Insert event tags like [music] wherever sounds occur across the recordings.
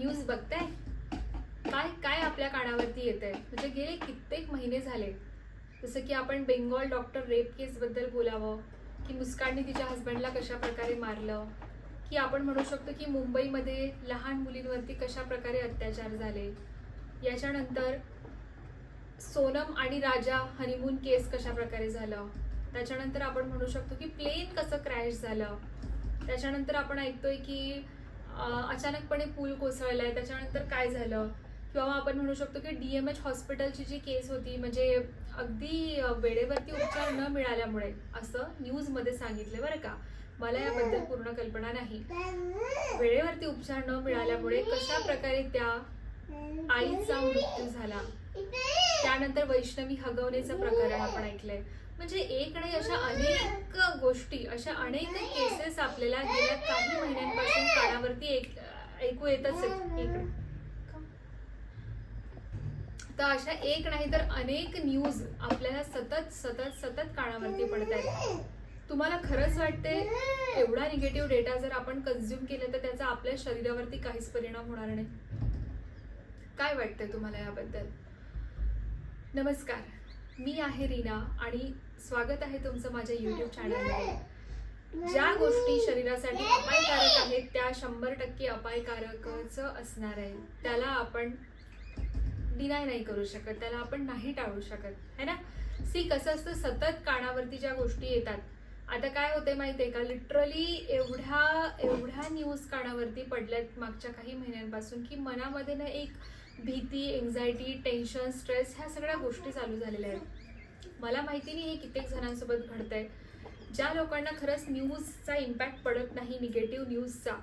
News बघताय? काय काय आपल्या कानावरती येत आहे म्हणजे गेले कित्येक महिने झाले. जसं की आपण बेंगॉल डॉक्टर रेप केसबद्दल बोलावं की मुस्कानने तिच्या हस्बंडला कशा प्रकारे मारलं की आपण म्हणू शकतो की मुंबईमध्ये लहान मुलींवरती कशा प्रकारे अत्याचार झाले याच्यानंतर सोनम आणि राजा हनीमून केस कशा प्रकारे झालं त्याच्यानंतर आपण म्हणू शकतो की प्लेन कसं क्रॅश झालं त्याच्यानंतर आपण ऐकतोय की अचानकपणे पूल कोसळलाय त्याच्यानंतर काय झालं? किंवा आपण म्हणू शकतो की डी एम एच हॉस्पिटलची जी केस होती म्हणजे अगदी वेळेवरती उपचार न मिळाल्यामुळे असं न्यूजमध्ये सांगितलं बरं का. मला याबद्दल पूर्ण कल्पना नाही. वेळेवरती उपचार न मिळाल्यामुळे कशा प्रकारे त्या आईचा मृत्यू झाला? त्यानंतर वैष्णवी हगवण्याचं प्रकरण आपण ऐकलंय. म्हणजे एक नाही अशा अनेक गोष्टी अशा अनेक केसेस आपल्याला गेल्या काही महिन्यांपासून कानावरती एक ऐकू येतच इकडे. तर अशा एक नाही तर अनेक न्यूज आपल्याला सतत सतत सतत कानावरती पडत आहेत. तुम्हाला खरंच वाटते एवढा निगेटिव्ह डेटा जर आपण कन्झ्युम केला तर त्याचा आपल्या शरीरावरती काहीच परिणाम होणार नाही? काय वाटतंय तुम्हाला याबद्दल? नमस्कार. मी आहे रीना आणि स्वागत आहे तुमचं माझ्या युट्यूब चॅनलमध्ये ज्या गोष्टी शरीरासाठी अपायकारक आहेत त्या शंभर टक्के अपायकारकच असणार आहे. त्याला आपण डिनाय नाही करू शकत त्याला आपण नाही टाळू शकत है ना? सी कसं असतं सतत कानावरती ज्या गोष्टी येतात आता काय होते माहिती आहे का? लिटरली एवढ्या एवढ्या न्यूज कानावरती पडल्यात मागच्या काही महिन्यांपासून की मनामध्ये ना एक भीती एन्झायटी टेन्शन स्ट्रेस ह्या सगळ्या गोष्टी चालू झालेल्या आहेत. मला माहिती नाही हे कित्येक जणांसोबत घडतंय. ज्या लोकांना खरंच न्यूजचा इम्पॅक्ट पडत नाही निगेटिव्ह न्यूजचा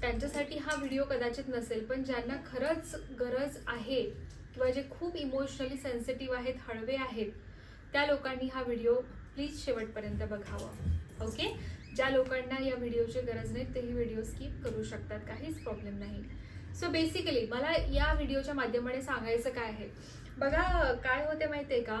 त्यांच्यासाठी हा व्हिडिओ कदाचित नसेल. पण ज्यांना खरंच गरज आहे किंवा जे खूप इमोशनली सेन्सिटिव्ह आहेत हळवे आहेत त्या लोकांनी हा व्हिडिओ प्लीज शेवटपर्यंत बघावा. ओके ज्या लोकांना या व्हिडिओची गरज नाही तेही व्हिडिओ स्किप करू शकतात. काहीच प्रॉब्लेम नाही. सो बेसिकली मला या व्हिडिओच्या माध्यमाने सांगायचं काय आहे? बघा काय होते माहिती आहे का?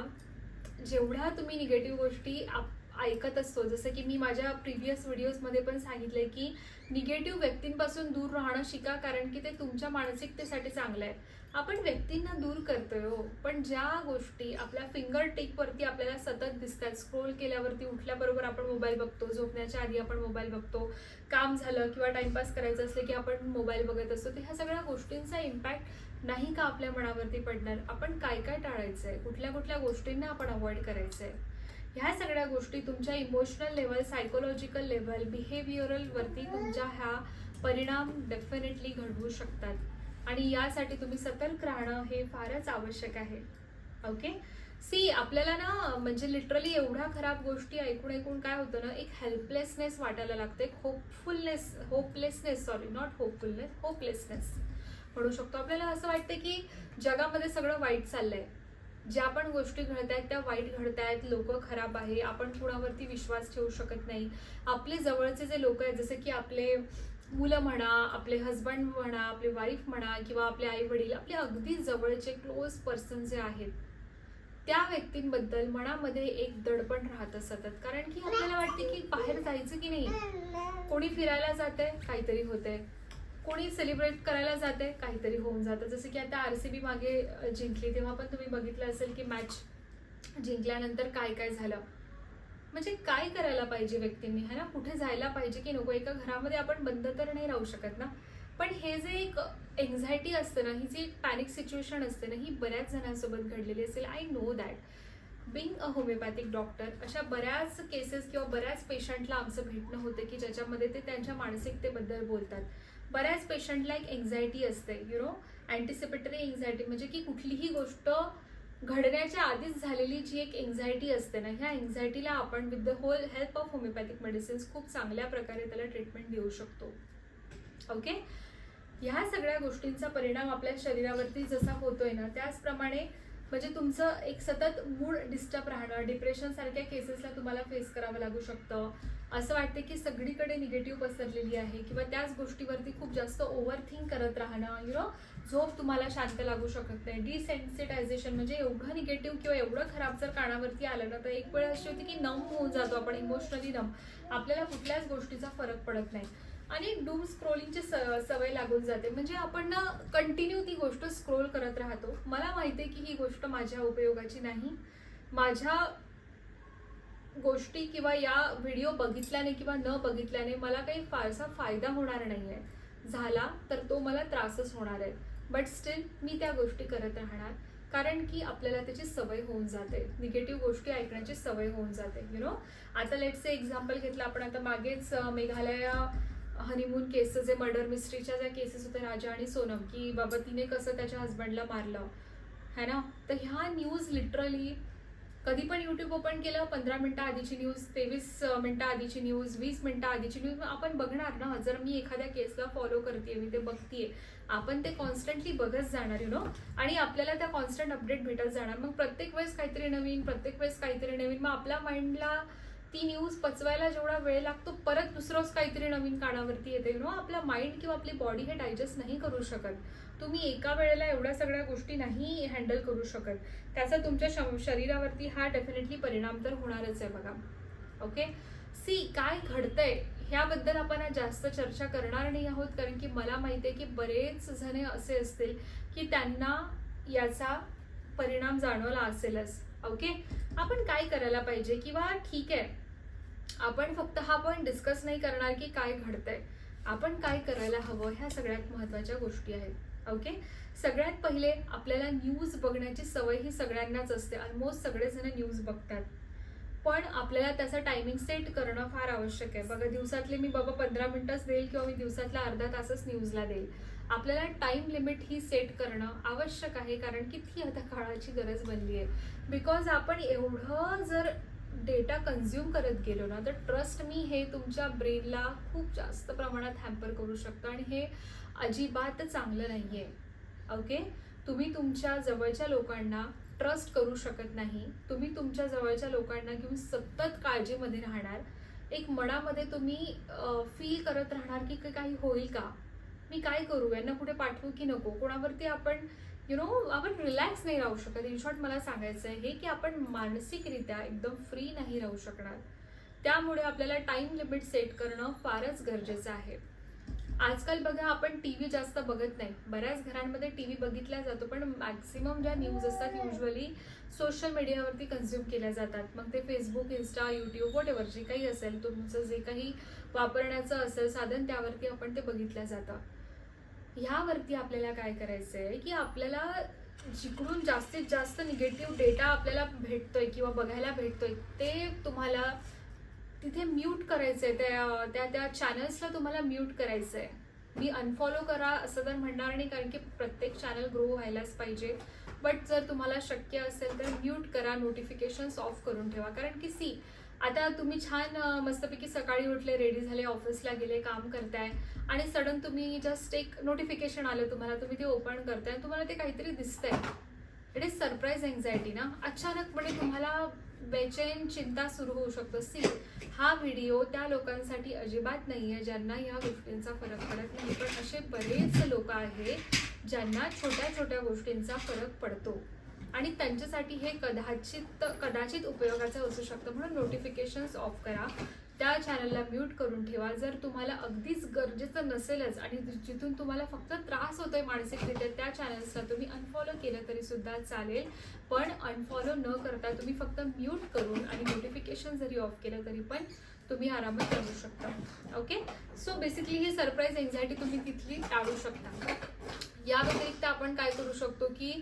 जेवढ्या तुम्ही निगेटिव्ह गोष्टी आप- ऐकत असतो. जसं की मी माझ्या प्रिव्हियस व्हिडिओजमध्ये पण सांगितलंय की निगेटिव्ह व्यक्तींपासून दूर राहणं शिका कारण की ते तुमच्या मानसिकतेसाठी चांगलं आहे. आपण व्यक्तींना दूर करतोय हो पण ज्या गोष्टी आपल्या फिंगर टिपवरती आपल्याला सतत दिसतात स्क्रोल केल्यावरती उठल्याबरोबर आपण मोबाईल बघतो झोपण्याच्या आधी आपण मोबाईल बघतो काम झालं किंवा टाईमपास करायचं असलं की आपण मोबाईल बघत असतो तर ह्या सगळ्या गोष्टींचा इम्पॅक्ट नाही का आपल्या मनावरती पडणार? आपण काय काय टाळायचं आहे कुठल्या कुठल्या गोष्टींना आपण अवॉइड करायचं आहे ह्या सगळ्या गोष्टी तुमच्या इमोशनल लेवल सायकोलॉजिकल लेवल बिहेवियरलवरती तुमच्या ह्या परिणाम डेफिनेटली घडवू शकतात. आणि यासाठी तुम्ही सतर्क राहणं हे फारच आवश्यक आहे. ओके सी आपल्याला ना म्हणजे लिटरली एवढ्या खराब गोष्टी ऐकून ऐकून काय होतं ना एक हेल्पलेसनेस वाटायला लागते. एक hopefulness hopelessness sorry not hopefulness hopelessness म्हणू शकतो. आपल्याला असं वाटतं की जगामध्ये सगळं वाईट चाललंय. ज्या पण गोष्टी घडत आहेत त्या वाईट घडत आहेत लोक खराब आहे आपण कुणावरती विश्वास ठेवू शकत नाही. आपले जवळचे जे लोक आहेत जसे की आपले मुलं म्हणा आपले हस्बंड म्हणा आपले वाईफ म्हणा किंवा आपले आई वडील आपले अगदी जवळचे क्लोज पर्सन जे आहेत त्या व्यक्तींबद्दल मनामध्ये एक दडपण राहतं सतत. कारण की आपल्याला वाटते की बाहेर जायचं की नाही? कोणी फिरायला जाते काहीतरी होतंय. कोणी सेलिब्रेट करायला जाते काहीतरी होऊन जातं. जसं की आता आर सी बी मागे जिंकली तेव्हा पण तुम्ही बघितलं असेल की मॅच जिंकल्यानंतर काय काय झालं. म्हणजे काय करायला पाहिजे व्यक्तींनी है ना? कुठे जायला पाहिजे की नको? एका घरामध्ये आपण बंद तर नाही राहू शकत ना? पण हे जे एक एन्झायटी असतं ना ही जी एक पॅनिक सिच्युएशन असते ना ही बऱ्याच जणांसोबत घडलेली असेल. I know that being a homeopathic doctor अशा बऱ्याच केसेस किंवा बऱ्याच पेशंटला आमचं भेटणं होतं की ज्याच्यामध्ये ते त्यांच्या मानसिकतेबद्दल बोलतात. बऱ्याच पेशंटला एक एन्झायटी असते यु नो अँटिसिपेटरी एन्झायटी म्हणजे की कुठलीही गोष्ट घडण्याच्या आधीच झालेली जी एक एन्झायटी असते ना ह्या एन्झायटीला आपण with the whole help of homeopathic medicines खूप चांगल्या प्रकारे त्याला ट्रीटमेंट देऊ शकतो. ओके ह्या सगळ्या गोष्टींचा परिणाम आपल्या शरीरावरती जसा होतोय ना त्याचप्रमाणे म्हणजे तुमचं एक सतत मूड डिस्टर्ब राहणं डिप्रेशन सारख्या केसेसला तुम्हाला फेस करावं लागू शकतं. असं वाटतं की सगळीकडे निगेटिव्ह पसरलेली आहे किंवा त्याच गोष्टीवरती खूप जास्त ओव्हर थिंक करत राहणं यु नो झोप तुम्हाला शांत लागू शकत नाही. डिसेन्सिटायझेशन म्हणजे एवढं निगेटिव्ह किंवा एवढं खराब जर कानावरती आलं ना तर एक वेळ अशी होती की नम होऊन जातो आपण इमोशनली नम आपल्याला कुठल्याच गोष्टीचा फरक पडत नाही. आणि डूम स्क्रोलिंगची स- सवय लागून जाते. म्हणजे आपण ना कंटिन्यू ती गोष्ट स्क्रोल करत राहतो. मला माहिती आहे की ही गोष्ट माझ्या उपयोगाची नाही. माझ्या गोष्टी किंवा या व्हिडिओ बघितल्याने किंवा न बघितल्याने मला काही फारसा फायदा होणार नाही आहे झाला तर तो मला त्रासच होणार आहे. बट स्टील मी त्या गोष्टी करत राहणार. कारण की आपल्याला त्याची सवय होऊन जाते. निगेटिव्ह गोष्टी ऐकण्याची सवय होऊन जाते यु नो आता लेटचे एक्झाम्पल घेतलं आपण. आता मागेच मेघालया मेघालय हनीमून केसेस आहे मर्डर मिस्ट्रीच्या ज्या केसेस होत्या राजा आणि सोनम की बाबा तिने कसं त्याच्या हस्बंडला मारलं. है ना? तर ह्या न्यूज लिटरली कधी पण यूट्यूब ओपन केलं पंधरा मिनटं आधीची न्यूज तेवीस मिनटं आधीची न्यूज वीस मिनटं आधीची न्यूज आपण बघणार ना? जर मी एखाद्या केसला फॉलो करते मी ते बघतीये आपण ते कॉन्स्टंटली बघत जाणार यु नो आणि आपल्याला त्या कॉन्स्टंट अपडेट भेटत जाणार. मग प्रत्येक वेळेस काहीतरी नवीन प्रत्येक वेळेस काहीतरी नवीन मग आपल्या माइंडला ती न्यूज पचवायला जेवढा वेळ लागतो परत दुसरंच काहीतरी नवीन कानावरती येते. नो आपला माइंड किंवा आपली बॉडी हे डायजेस्ट नाही करू शकत. तुम्ही एका वेळेला एवढ्या सगळ्या गोष्टी नाही हँडल करू शकत. त्याचा तुमच्या शरीरावरती हा डेफिनेटली परिणाम तर होणारच आहे बघा. ओके सी काय घडतंय ह्याबद्दल आपण आज जास्त चर्चा करणार नाही आहोत कारण की मला माहिती आहे की बरेच जण असे असतील की त्यांना याचा परिणाम जाणवला असेलच. ओके? आपण काय करायला पाहिजे? किंवा ठीक आहे आपण फक्त हा पण डिस्कस नाही करणार की काय घडतंय. आपण काय करायला हवं? ह्या सगळ्यात महत्त्वाच्या गोष्टी आहेत. ओके? सगळ्यात पहिले आपल्याला न्यूज बघण्याची सवय ही सगळ्यांनाच असते. ऑलमोस्ट सगळेजण न्यूज बघतात. पण आपल्याला त्याचं टायमिंग सेट करणं फार आवश्यक आहे. बघा दिवसातले मी बाबा पंधरा मिनटंच देईल किंवा मी दिवसातला अर्धा तासच न्यूजला देईल. आपल्याला टाईम लिमिट ही सेट करणं आवश्यक आहे कारण की ती आता काळाची गरज बनली आहे. बिकॉज आपण एवढं जर डेटा कन्झ्युम करत गेलो ना तर ट्रस्ट मी हे तुमच्या ब्रेनला खूप जास्त प्रमाणात हॅम्पर करू शकतं आणि हे अजिबात चांगलं नाही आहे ओके तुम्ही तुमच्या जवळच्या लोकांना ट्रस्ट करू शकत नाही. तुम्ही तुमच्या जवळच्या लोकांना घेऊन सतत काळजीमध्ये राहणार. एक मनामध्ये तुम्ही फील करत राहणार की काही होईल का? मी काय करू? यांना कुठे पाठवू की नको? कोणावरती आपण यु नो आपण रिलॅक्स नाही राहू शकत. इन शॉर्ट मला सांगायचं आहे हे की आपण मानसिकरित्या एकदम फ्री नाही राहू शकणार. त्यामुळे आपल्याला टाईम लिमिट सेट करणं फारच गरजेचं आहे. आजकाल बघा आपण टी व्ही जास्त बघत नाही. बऱ्याच घरांमध्ये टी व्ही बघितला जातो पण मॅक्सिमम ज्या न्यूज असतात युजली सोशल मीडियावरती कन्झ्युम केल्या जातात. मग ते Facebook Insta YouTube whatever जे काही असेल तुमचं जे काही वापरण्याचं असेल साधन त्यावरती आपण ते बघितलं जातं. ह्यावरती आपल्याला काय करायचं आहे की आपल्याला जिकडून जास्तीत जास्त निगेटिव्ह डेटा आपल्याला भेटतोय किंवा बघायला भेटतोय ते तुम्हाला तिथे म्यूट करायचं आहे त्या त्या त्या चॅनल्सला तुम्हाला म्यूट करायचं आहे मी अनफॉलो करा असं तर म्हणणार नाही कारण की प्रत्येक चॅनल ग्रो व्हायलाच पाहिजे. बट जर तुम्हाला शक्य असेल तर म्यूट करा नोटिफिकेशन्स ऑफ करून ठेवा. कारण की सी आता तुम्ही छान मस्तपैकी सकाळी उठले रेडी झाले ऑफिसला गेले काम करताय आणि सडन तुम्ही जस्ट एक नोटिफिकेशन आलं तुम्हाला तुम्ही ते ओपन करताय आणि तुम्हाला ते काहीतरी दिसतंय. इट इज सरप्राईज एन्झायटी ना? अचानकपणे म्हणजे तुम्हाला बेचैन चिंता सुरू होऊ शकतो. सी हा व्हिडिओ त्या लोकांसाठी अजिबात नाही आहे ज्यांना ह्या गोष्टींचा फरक पडत नाही. पण असे बरेच लोक आहेत ज्यांना छोट्या छोट्या गोष्टींचा फरक पडतो. आणि त्यांच्यासाठी हे कदाचित कदाचित उपयोगाचं असू शकतं म्हणून नोटिफिकेशन्स ऑफ करा. त्या चॅनलला म्यूट करून ठेवा. जर तुम्हाला अगदीच गरजेचं नसेलच आणि जिथून तुम्हाला फक्त त्रास होतोय मानसिकरित्या त्या चॅनल्सला तुम्ही अनफॉलो केलं तरी सुद्धा चालेल. पण अनफॉलो न करता तुम्ही फक्त म्यूट करून आणि नोटिफिकेशन जरी ऑफ केलं तरी पण तुम्ही आरामात करू शकता. ओके सो बेसिकली ही सरप्राईज एन्झायटी तुम्ही तिथली टाळू शकता. या व्यतिरिक्त आपण काय करू शकतो की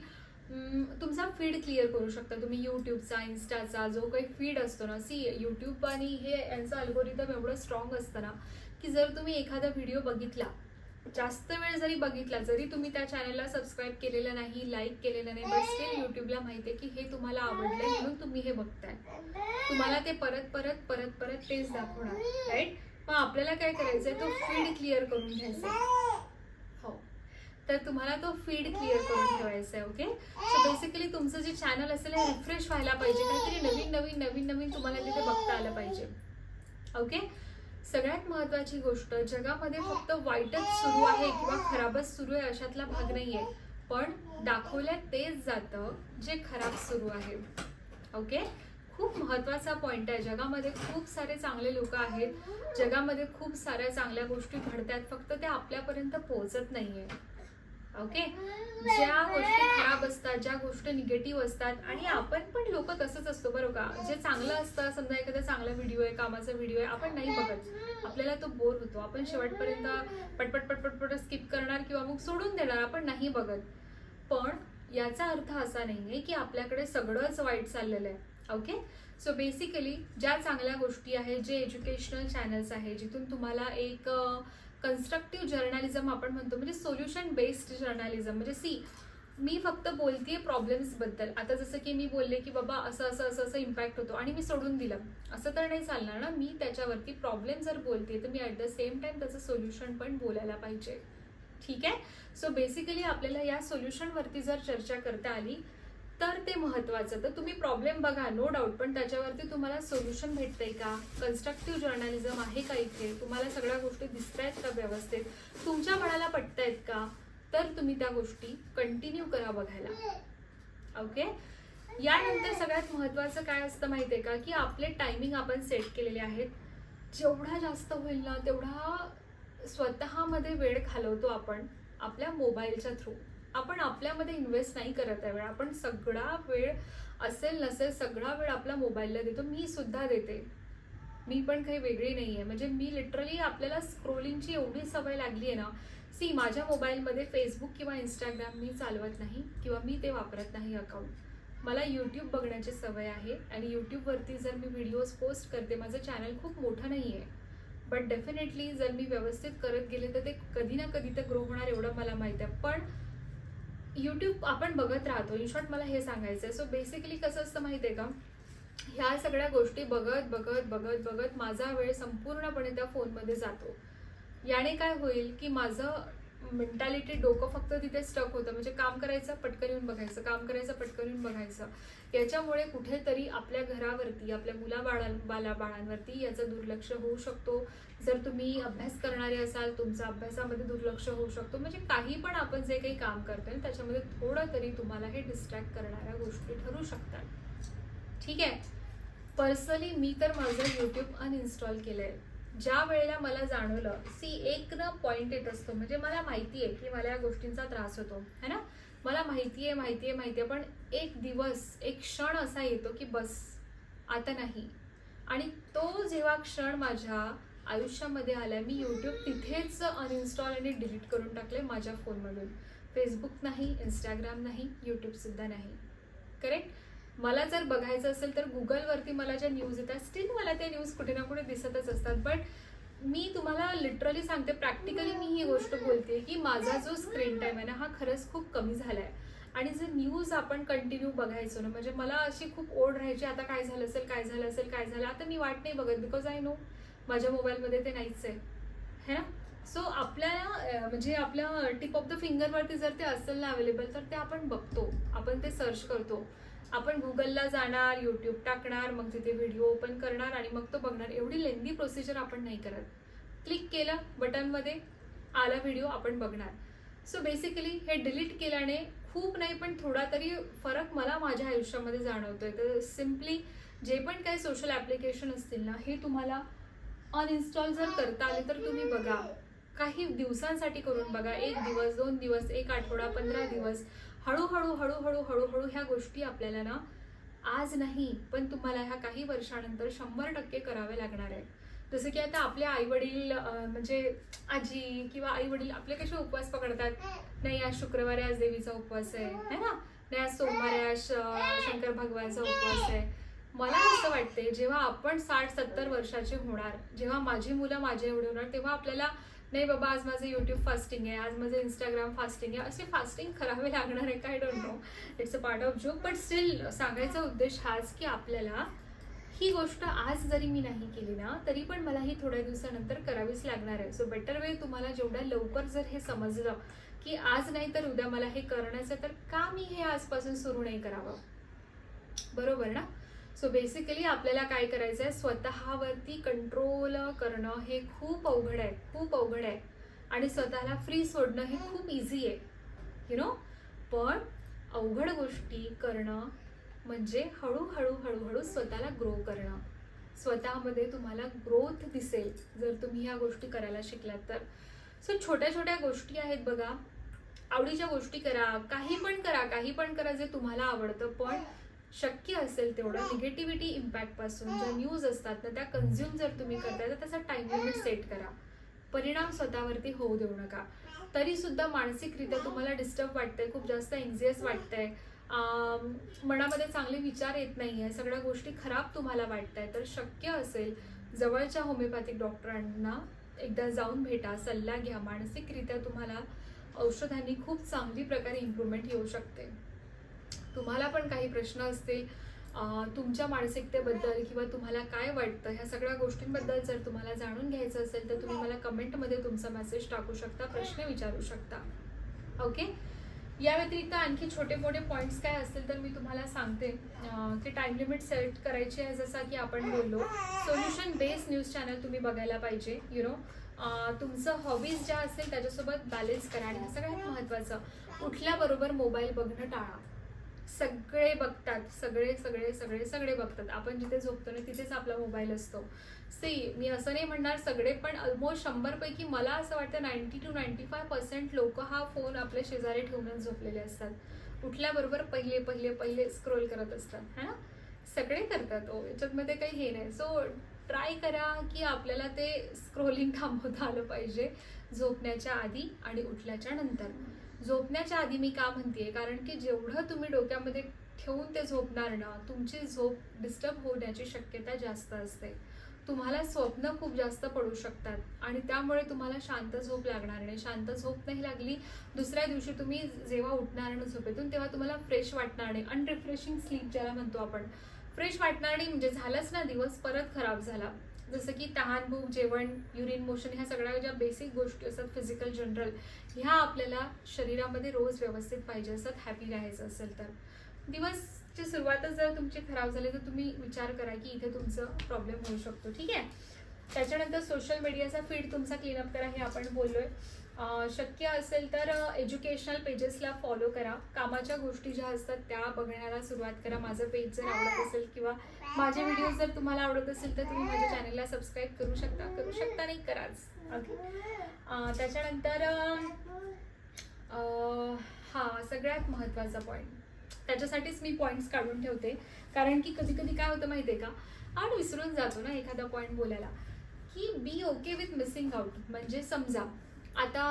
तुमचा फीड क्लिअर करू शकता. तुम्ही यूट्यूबचा इन्स्टाचा जो काही फीड असतो ना सी यूट्यूब आणि हे यांचं अल्गोरिदम एवढं स्ट्रॉंग असतं ना की जर तुम्ही एखादा व्हिडिओ बघितला जास्त वेळ जरी बघितला जरी तुम्ही त्या चॅनलला सबस्क्राईब केलेलं नाही लाईक केलेलं नाही बट स्टील युट्यूबला माहिती आहे की हे तुम्हाला आवडलं म्हणून तुम्ही हे बघताय. तुम्हाला ते परत परत परत परत तेच दाखवणार राईट मग आपल्याला काय करायचंय? तो फीड क्लिअर करून घ्यायचा हो. तर तुम्हाला तो फीड क्लिअर करून ठेवायचा आहे ओके सो बेसिकली तुमचं जे चॅनल असेल हे रिफ्रेश व्हायला पाहिजे काहीतरी नवीन नवीन नवीन नवीन तुम्हाला तिथे बघता आलं पाहिजे ओके सगळ्यात महत्वाची गोष्ट जगामध्ये फक्त वाईटच सुरू आहे किंवा खराबच सुरू आहे अशातला भाग नाही आहे पण दाखवल्यात तेच जातं जे खराब सुरू आहे ओके खूप महत्त्वाचा पॉइंट आहे जगामध्ये खूप सारे चांगले लोक आहेत जगामध्ये खूप साऱ्या चांगल्या गोष्टी घडतात फक्त ते आपल्यापर्यंत पोहोचत आहे ओके ज्या गोष्टी खराब असतात ज्या गोष्टी निगेटिव्ह असतात आणि आपण पण लोक तसंच असतो बरोबर का. जे चांगलं असतं समजा एखादा चांगला व्हिडिओ आहे कामाचा व्हिडिओ आहे आपण नाही बघत. आपल्याला तो बोर होतो. आपण शेवटपर्यंत पटपट पटपट पट स्किप करणार किंवा मग सोडून देणार आपण नाही बघत. पण याचा अर्थ असा नाही आहे की आपल्याकडे सगळंच वाईट चाललेलं आहे. ओके सो बेसिकली ज्या चांगल्या गोष्टी आहेत जे एज्युकेशनल चॅनल्स आहे जिथून तुम्हाला एक कन्स्ट्रक्टिव्ह जर्नालिझम आपण म्हणतो म्हणजे सोल्युशन बेस्ड जर्नालिझम म्हणजे सी मी फक्त बोलतेय प्रॉब्लेम्सबद्दल आता जसं की मी बोलले की बाबा असं असं असं असं इम्पॅक्ट होतो आणि मी सोडून दिलं. असं तर नाही चालणार ना. मी त्याच्यावरती प्रॉब्लेम जर बोलते तर मी ॲट द सेम टाइम त्याचं सोल्युशन पण बोलायला पाहिजे. ठीक आहे? सो बेसिकली आपल्याला या सोल्युशनवरती जर चर्चा करता आली तर ते महत्वाचं. तर तुम्ही प्रॉब्लेम बघा नो डाऊट पण त्याच्यावरती तुम्हाला सोल्युशन भेटतंय का? कन्स्ट्रक्टिव्ह जर्नलिझम आहे का इथे? तुम्हाला सगळ्या गोष्टी दिसतायत का व्यवस्थित? तुमच्या मनाला पटतायत का? तर तुम्ही त्या गोष्टी कंटिन्यू करा बघायला. ओके यानंतर सगळ्यात महत्वाचं काय असतं माहितीये का? की आपले टायमिंग आपण सेट केलेले आहेत. जेवढा जास्त होईल ना तेवढा स्वतःमध्ये वेळ घालवतो आपण आपल्या मोबाईलच्या थ्रू आपण आपल्यामध्ये इन्व्हेस्ट नाही करत आहे वेळ आपण सगळा वेळ असेल नसेल सगळा वेळ आपला मोबाईलला देतो. मी सुद्धा देते. मी पण काही वेगळी नाही आहे म्हणजे मी लिटरली आपल्याला स्क्रोलिंगची एवढी सवय लागली आहे ना. सी माझ्या मोबाईलमध्ये फेसबुक किंवा इंस्टाग्राम मी चालवत नाही किंवा मी ते वापरत नाही अकाउंट मला यूट्यूब बघण्याची सवय आहे आणि यूट्यूबवरती जर मी व्हिडिओज पोस्ट करते माझं चॅनल खूप मोठं नाही आहे बट डेफिनेटली जर मी व्यवस्थित करत गेले तर ते कधी ना कधी तर ग्रो होणार एवढं मला माहीत आहे. पण यूट्यूब आपण बघत राहतो. इन शॉर्ट मला हे सांगायचं आहे. सो बेसिकली कसं असतं माहिती आहे का? ह्या सगळ्या गोष्टी बघत बघत बघत बघत माझा वेळ संपूर्णपणे त्या फोनमध्ये जातो. याने काय होईल की माझं मेंटॅलिटी डोकं फक्त तिथे स्टक होतं. म्हणजे काम करायचं पटकन येऊन बघायचं. काम करायचं पटकन येऊन बघायचं. याच्यामुळे कुठेतरी आपल्या घरावरती आपल्या मुला बाळा बाला बाळांवरती याचं दुर्लक्ष होऊ शकतो. जर तुम्ही अभ्यास करणारे असाल तुमचा अभ्यासामध्ये दुर्लक्ष होऊ शकतो. म्हणजे काही पण आपण जे काही काम करतोय त्याच्यामध्ये थोडं तरी तुम्हाला हे डिस्ट्रॅक्ट करणाऱ्या गोष्टी ठरू शकतात. ठीक आहे? पर्सनली मी तर माझं यूट्यूब अनइन्स्टॉल आहे ज्या वेळेला मला जाणवलं सी एक ना पॉईंट येत असतो. म्हणजे मला माहिती आहे की मला या गोष्टींचा त्रास होतो. है ना? मला माहिती आहे माहिती आहे माहिती आहे पण एक दिवस एक क्षण असा येतो की बस आता नाही. आणि तो जेव्हा क्षण माझ्या आयुष्यामध्ये आला मी यूट्यूब तिथेच अनइन्स्टॉल आणि डिलीट करून टाकले माझ्या फोनमधून फेसबुक नाही इंस्टाग्राम नाही यूट्यूबसुद्धा नाही. करेक्ट मला जर बघायचं असेल तर गुगलवरती मला ज्या न्यूज येतात स्टील मला त्या न्यूज कुठे ना कुठे दिसतच असतात. बट मी तुम्हाला लिटरली सांगते प्रॅक्टिकली मी ही गोष्ट बोलते की माझा जो स्क्रीन टाईम आहे ना हा खरंच खूप कमी झाला आहे आणि जे न्यूज आपण कंटिन्यू बघायचो ना म्हणजे मला अशी खूप ओढ राहायची आता काय झालं असेल काय झालं असेल काय झालं आता मी वाट नाही बघत बिकॉज आय नो माझ्या मोबाईलमध्ये ते नाहीच आहे. है ना? सो आपल्याला म्हणजे आपल्या टिप ऑफ द फिंगरवरती जर ते असेल ना अवेलेबल तर ते आपण बघतो आपण ते सर्च करतो. आपण गुगलला जाणार यूट्यूब टाकणार मग तिथे व्हिडिओ ओपन करणार आणि मग तो बघणार. एवढी लेंदी प्रोसिजर आपण नाही करत. क्लिक केलं बटनमध्ये आला व्हिडिओ आपण बघणार. सो बेसिकली हे डिलीट केल्याने खूप नाही पण थोडा तरी फरक मला माझ्या आयुष्यामध्ये जाणवतोय. तर सिम्पली जे पण काही सोशल ॲप्लिकेशन असतील ना हे तुम्हाला अनइन्स्टॉल जर करता आले तर तुम्ही बघा. काही दिवसांसाठी करून बघा. एक दिवस दोन दिवस एक आठवडा पंधरा दिवस. हळूहळू हळूहळू हळूहळू ह्या गोष्टी आपल्याला ना आज नाही पण तुम्हाला ह्या काही वर्षानंतर शंभर टक्के करावे लागणार आहेत. जसं की आता आपले आई वडील म्हणजे आजी किंवा आई वडील आपले कसे उपवास पकडतात? नाही आज शुक्रवारी आज देवीचा उपवास आहे है ना? नाही आज सोमवारी आज शंकर भगवानचा उपवास आहे. मला असं वाटते जेव्हा आपण साठ सत्तर वर्षाचे होणार जेव्हा माझी मुलं माझ्या एवढे होणार तेव्हा आपल्याला नाही बाबा आज माझं युट्यूब फास्टिंग आहे आज माझं इंस्टाग्राम फास्टिंग आहे. असे फास्टिंग करावे लागणार आहे काय don't know it's a part of joke but still सांगायचा उद्देश हाच की आपल्याला ही गोष्ट आज जरी मी नाही केली ना तरी पण मला ही थोड्या दिवसानंतर करावीच लागणार आहे. सो बेटर वे तुम्हाला जेवढ्या लवकर जर हे समजलं की आज नाही तर उद्या मला हे करण्याचं तर का मी हे आजपासून सुरू नाही करावं? बरोबर ना? सो बेसिकली आपल्याला काय करायचं आहे स्वतःवरती कंट्रोल करणं हे खूप अवघड आहे. खूप अवघड आहे. आणि स्वतःला फ्री सोडणं हे खूप इझी आहे. यु नो पण अवघड गोष्टी करणं म्हणजे हळूहळू हळूहळू स्वतःला ग्रो करणं. स्वतःमध्ये तुम्हाला ग्रोथ दिसेल जर तुम्ही ह्या गोष्टी करायला शिकलात तर. सो छोट्या छोट्या गोष्टी आहेत बघा. आवडीच्या गोष्टी करा. काही पण करा काही पण करा जे तुम्हाला आवडतं. पण शक्य असेल तेवढं निगेटिव्हिटी इम्पॅक्टपासून ज्या न्यूज असतात ना त्या कन्झ्युम जर तुम्ही करताय तर त्याचा टाइम लिमिट सेट करा. परिणाम स्वतःवरती होऊ देऊ नका. तरी सुद्धा मानसिकरित्या तुम्हाला डिस्टर्ब वाटतंय खूप जास्त एन्झियस वाटतंय. मनामध्ये चांगले विचार येत नाहीये सगळ्या गोष्टी खराब तुम्हाला वाटत आहे तर शक्य असेल जवळच्या होमिओपॅथिक डॉक्टरांना एकदा जाऊन भेटा सल्ला घ्या. मानसिकरित्या तुम्हाला औषधांनी खूप चांगली प्रकारे इम्प्रूव्हमेंट येऊ शकते. तुम्हाला पण काही प्रश्न असतील तुमच्या मानसिकतेबद्दल किंवा तुम्हाला काय वाटतं ह्या सगळ्या गोष्टींबद्दल जर तुम्हाला जाणून घ्यायचं असेल तर तुम्ही मला कमेंटमध्ये तुमचा मेसेज टाकू शकता प्रश्न विचारू शकता. ओके या व्यतिरिक्त आणखी छोटे मोठे पॉईंट्स काय असतील तर मी तुम्हाला सांगते. की टाइम लिमिट सेट करायची आहे जसा की आपण बोललो. सोल्युशन बेस्ड न्यूज चॅनल तुम्ही बघायला पाहिजे यु नो तुमचं हॉबीज ज्या असेल त्याच्यासोबत बॅलेन्स करा. आणि सगळ्यात महत्त्वाचं उठल्याबरोबर मोबाईल बघणं टाळा. सगळे बघतात सगळे सगळे सगळे सगळे बघतात. आपण जिथे झोपतो ना तिथेच आपला मोबाईल असतो. सी मी असं नाही म्हणणार सगळे पण ऑलमोस्ट शंभरपैकी मला असं वाटतं ninety two ninety five percent लोक हा फोन आपल्या शेजारी ठेवूनच झोपलेले असतात. उठल्याबरोबर पहिले पहिले पहिले स्क्रोल करत असतात. है ना? सगळे करतात. ओ याच्यातमध्ये काही हे नाही. सो ट्राय करा की आपल्याला ते स्क्रोलिंग [laughs] थांबवता आलं पाहिजे झोपण्याच्या आधी आणि उठल्याच्या नंतर. झोपण्याच्या आधी मी का म्हणते कारण की जेवढं तुम्ही डोक्यामध्ये ठेवून ते झोपणार ना तुमची झोप डिस्टर्ब होण्याची शक्यता जास्त असते. तुम्हाला स्वप्न खूप जास्त पडू शकतात आणि त्यामुळे तुम्हाला शांत झोप लागणार नाही. शांत झोप नाही लागली दुसऱ्या दिवशी तुम्ही जेव्हा उठणार ना झोपेतून तेव्हा तुम्हाला फ्रेश वाटणार नाही. अनरिफ्रेशिंग स्लीप ज्याला म्हणतो आपण. फ्रेश वाटणार नाही म्हणजे झालंच ना दिवस परत खराब झाला. जसं की तहान भूक जेवण युरिन मोशन ह्या सगळ्या ज्या बेसिक गोष्टी असतात फिजिकल जनरल ह्या आपल्याला शरीरामध्ये रोज व्यवस्थित पाहिजे असतात हॅपी राहायचं असेल तर. दिवसची सुरुवातच जर तुमची खराब झाली तर तुम्ही विचार करा की इथे तुमचं प्रॉब्लेम होऊ शकतो ठीक आहे? त्याच्यानंतर सोशल मीडियाचा फीड तुमचा क्लीनअप करा हे आपण बोललो आहे शक्य असेल तर एज्युकेशनल पेजेसला फॉलो करा. कामाच्या गोष्टी ज्या असतात त्या बघण्याला सुरुवात करा. माझं पेज जर आवडत असेल किंवा माझे व्हिडिओ जर तुम्हाला आवडत असेल तर तुम्ही माझ्या चॅनलला सबस्क्राईब करू शकता. करू शकता नाही कराच. ओके त्याच्यानंतर हा सगळ्यात महत्त्वाचा पॉईंट त्याच्यासाठीच मी पॉईंट्स काढून ठेवते. कारण की कधी कधी काय होतं माहिती आहे का? आपण विसरून जातो ना एखादा पॉईंट बोलायला. की be okay with missing out म्हणजे समजा आता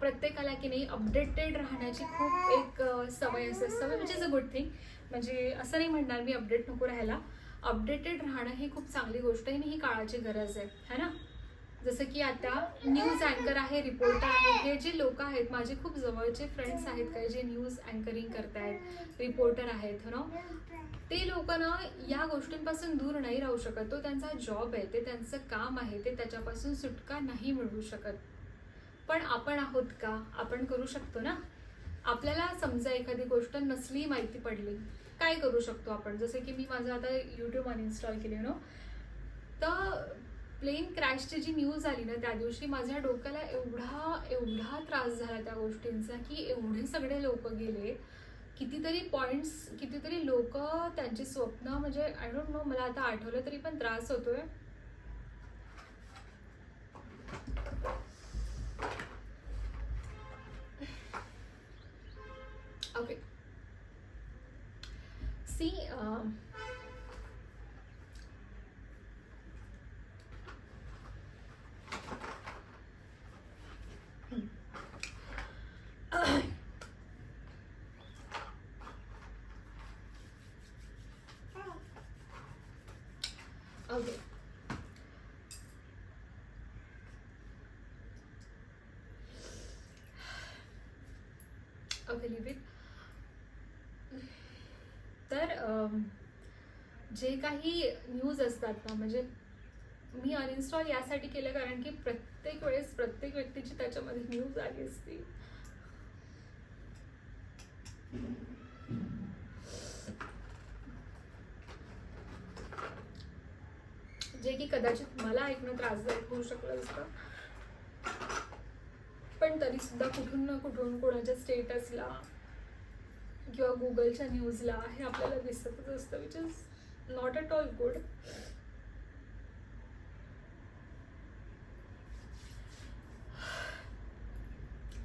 प्रत्येकाला की नाही अपडेटेड राहण्याची खूप एक सवय असते. सवय म्हणजे इज अ गुड थिंग म्हणजे असं नाही म्हणणार मी अपडेट नको राहायला. अपडेटेड राहणं ही खूप चांगली गोष्ट आहे आणि ही काळाची गरज आहे. है ना? जसं की आता न्यूज अँकर आहे रिपोर्टर आहे. हे जे लोक आहेत माझे खूप जवळचे फ्रेंड्स आहेत काही जे न्यूज अँकरिंग करतायत रिपोर्टर आहेत ना ते लोक ना या गोष्टींपासून दूर नाही राहू शकत. तो त्यांचा जॉब आहे ते त्यांचं काम आहे ते त्याच्यापासून सुटका नाही मिळू शकत. पण आपण आहोत का? आपण करू शकतो ना? आपल्याला समजा एखादी गोष्ट नसली माहिती पडली काय करू शकतो आपण? जसं की मी माझं आता यूट्यूब अनइन्स्टॉल केले नो तर प्लेन क्रॅशची जी न्यूज आली ना त्या दिवशी माझ्या डोक्याला एवढा एवढा त्रास झाला त्या गोष्टींचा की एवढे सगळे लोक गेले. कितीतरी पॉईंट्स कितीतरी लोक त्यांची स्वप्न म्हणजे आय डोंट नो मला आता आठवलं तरी पण त्रास होतोय. Okay see okay okay leave it तर जे काही न्यूज असतात ना म्हणजे मी अनइन्स्टॉल यासाठी केलं कारण की प्रत्येक वेळेस प्रत्येक व्यक्तीची त्याच्यामध्ये न्यूज आली असती. जे की कदाचित मला ऐकणं त्रासदायक होऊ शकलं असतं. पण तरी सुद्धा कुठून ना कुठून कोणाच्या स्टेटसला किंवा गुगलच्या न्यूजला हे आपल्याला दिसतच असतं which is not at all good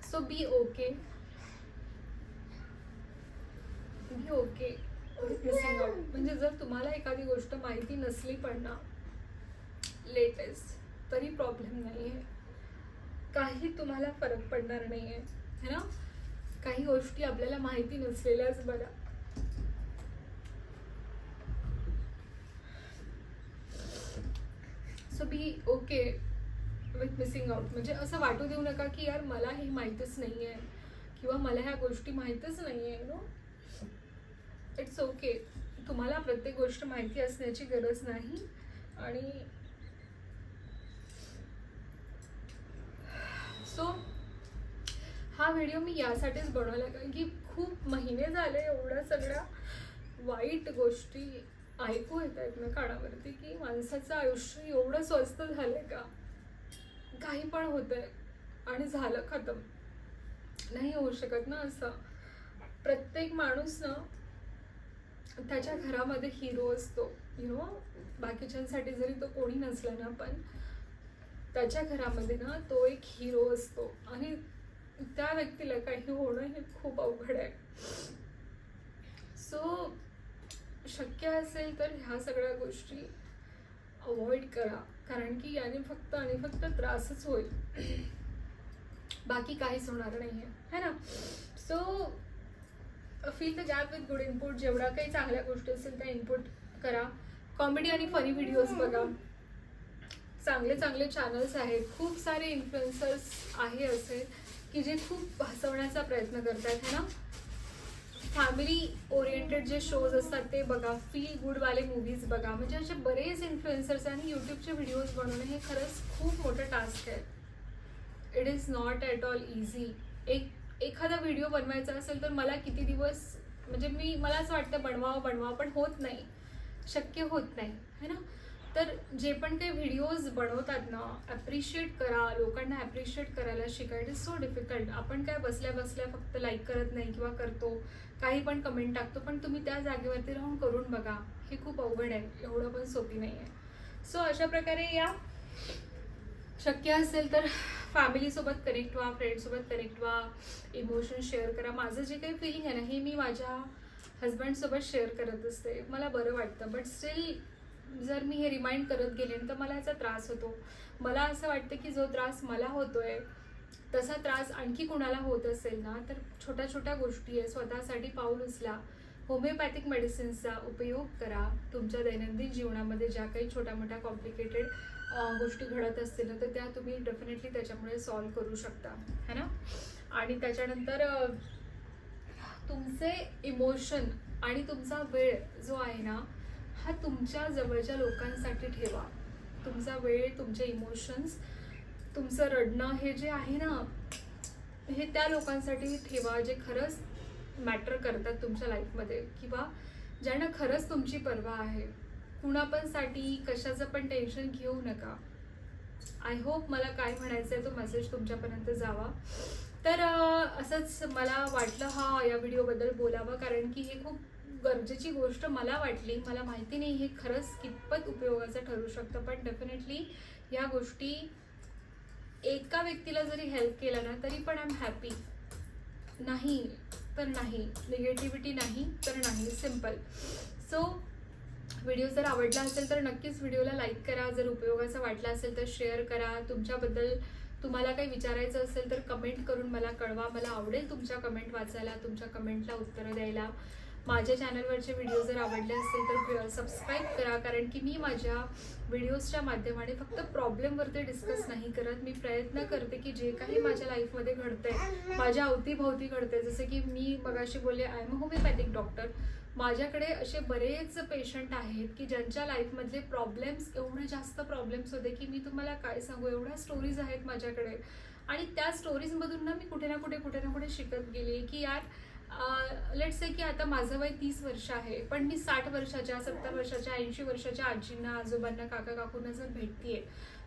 so be okay be okay म्हणजे जर तुम्हाला एखादी गोष्ट माहिती नसली पण ना लेटेस्ट तरी प्रॉब्लेम नाही आहे काही तुम्हाला फरक पडणार नाही आहे है ना? काही गोष्टी आपल्याला माहिती नसलेल्याच बघा so be okay with missing out म्हणजे असं वाटू देऊ नका की यार मला हे माहीतच नाही आहे किंवा मला ह्या गोष्टी माहीतच नाही आहे नो इट्स ओके तुम्हाला प्रत्येक गोष्ट माहिती असण्याची गरज नाही आणि सो हा व्हिडिओ मी यासाठीच बनवला कारण की खूप महिने झाले एवढ्या सगळ्या वाईट गोष्टी ऐकू येत आहेत ना कानावरती की माणसाचं आयुष्य एवढं स्वस्त झालं का? काही पण होतंय आणि झालं खतम. नाही होऊ शकत ना असं. प्रत्येक माणूस ना त्याच्या घरामध्ये हिरो असतो. यु नो बाकीच्यांसाठी जरी तो कोणी नसला ना पण त्याच्या घरामध्ये ना तो एक हिरो असतो. आणि त्या व्यक्तीला काही होणं हे खूप अवघड आहे. सो शक्य असेल तर ह्या सगळ्या गोष्टी अवॉइड करा. कारण की याने फक्त आणि फक्त त्रासच होईल. बाकी काहीच होणार नाही आहे है ना? So feel the gap with good input जेवढा काही चांगल्या गोष्टी असेल त्या इनपुट करा. कॉमेडी आणि फनी व्हिडिओज बघा. चांगले चांगले चॅनल्स आहेत. खूप सारे इन्फ्लुएन्सर्स आहे असे. की जे खूप हसवण्याचा प्रयत्न करतात है ना? फॅमिली ओरिएंटेड जे शोज असतात ते बघा. फील गुडवाले मूवीज बघा. म्हणजे असे बरेच इन्फ्लुएन्सर्स आणि यूट्यूबचे व्हिडिओज बनवणे हे खरंच खूप मोठं टास्क आहे. It is not at all easy एक एखादा व्हिडिओ बनवायचा असेल तर मला किती दिवस म्हणजे मी मला असं वाटतं बनवावं बनवावं पण होत नाही. शक्य होत नाही. तर जे पण काही व्हिडिओज बनवतात ना ॲप्रिशिएट करा लोकांना ॲप्रिशिएट करायला शिका इट इज सो डिफिकल्ट आपण काय बसल्या बसल्या फक्त लाईक करत नाही किंवा करतो काही पण कमेंट टाकतो पण तुम्ही त्या जागेवरती राहून करून बघा. हे खूप अवघड आहे एवढं पण सोपी नाही आहे. सो अशा प्रकारे या. शक्य असेल तर फॅमिलीसोबत कनेक्ट व्हा फ्रेंडसोबत कनेक्ट व्हा इमोशन शेअर करा. माझं जे काही फिलिंग आहे ना हे मी माझ्या हजबंडसोबत शेअर करत असते. मला बरं वाटतं बट स्टील जर मी हे रिमाइंड करत गेले तर मला याचा त्रास होतो. मला असं वाटतं की जो त्रास मला होतोय तसा त्रास आणखी कुणाला होत असेल ना तर छोट्या छोट्या गोष्टी आहे. स्वतःसाठी पाऊल उचला. होमिओपॅथिक मेडिसिन्सचा उपयोग करा. तुमच्या दैनंदिन जीवनामध्ये ज्या काही छोट्या मोठ्या कॉम्प्लिकेटेड गोष्टी घडत असतील ना तर त्या तुम्ही डेफिनेटली त्याच्यामुळे सॉल्व करू शकता. है ना? आणि त्याच्यानंतर तुमचे इमोशन आणि तुमचा वेळ जो आहे ना हा तुमच्या जवळच्या लोकांसाठी ठेवा. तुमचा वेळ तुमचे इमोशन्स तुमचं रडणं हे जे आहे ना हे त्या लोकांसाठी ठेवा जे खरंच मॅटर करतात तुमच्या लाईफमध्ये किंवा ज्यांना खरंच तुमची पर्वा आहे. कुणा पण साठी कशाचं पण टेन्शन घेऊ नका. आय होप मला काय म्हणायचं आहे तो मेसेज तुमच्यापर्यंत जावा. तर असंच मला वाटलं हा या व्हिडिओबद्दल बोलावं. कारण की हे खूप गरजेची गोष्ट मला वाटली. मला माहिती नाही हे खरंच कितपत उपयोगाचं ठरू शकतं पण डेफिनेटली या गोष्टी एका व्यक्तीला जरी हेल्प केला ना तरी पण आय एम हॅपी नाही तर नाही. निगेटिव्हिटी नाही तर नाही. सिंपल सो व्हिडिओ जर आवडला असेल तर नक्कीच व्हिडिओला लाईक करा. जर उपयोगाचा वाटला असेल तर शेअर करा. तुमच्याबद्दल तुम्हाला काही विचारायचं असेल तर कमेंट करून मला कळवा. मला आवडेल तुमच्या कमेंट वाचायला तुमच्या कमेंटला उत्तरं द्यायला. माझ्या चॅनलवरचे व्हिडिओ जर आवडले असतील तर सबस्क्राईब करा. कारण की मी माझ्या व्हिडिओजच्या माध्यमाने फक्त प्रॉब्लेमवरती डिस्कस नाही करत. मी प्रयत्न करते की जे काही माझ्या लाईफमध्ये घडतंय माझ्या अवतीभोवती घडतंय. जसं की मी मगाशी बोलले आय एम होमिओपॅथिक डॉक्टर माझ्याकडे असे बरेच पेशंट आहेत की ज्यांच्या लाईफमधले प्रॉब्लेम्स एवढे जास्त प्रॉब्लेम्स होते की मी तुम्हाला काय सांगू? एवढ्या स्टोरीज आहेत माझ्याकडे. आणि त्या स्टोरीजमधून ना मी कुठे ना कुठे कुठे ना कुठे शिकत गेली की यार लेट्स से की आता माझं वय तीस वर्ष आहे पण मी साठ वर्षाच्या सत्तर वर्षाच्या ऐंशी वर्षाच्या आजींना आजोबांना काका काकूंना जर भेटतीये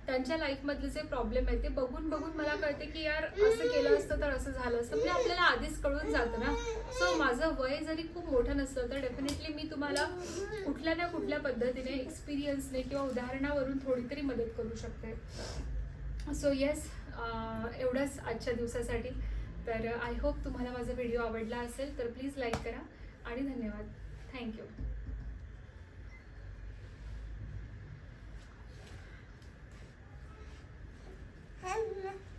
त्यांच्या लाईफमधले जे प्रॉब्लेम आहे ते बघून बघून मला कळते की यार असं केलं असतं तर असं झालं असतं. म्हणजे आपल्याला आधीच कळून जातं ना. सो माझं वय जरी खूप मोठं नसलं तर डेफिनेटली मी तुम्हाला कुठल्या ना कुठल्या पद्धतीने एक्सपिरियन्सने किंवा उदाहरणावरून थोडी तरी मदत करू शकते. सो येस एवढंच आजच्या दिवसासाठी. तर आय होप तुम्हाला माझा व्हिडिओ आवडला असेल तर प्लीज लाईक करा आणि धन्यवाद थँक्यू Hello.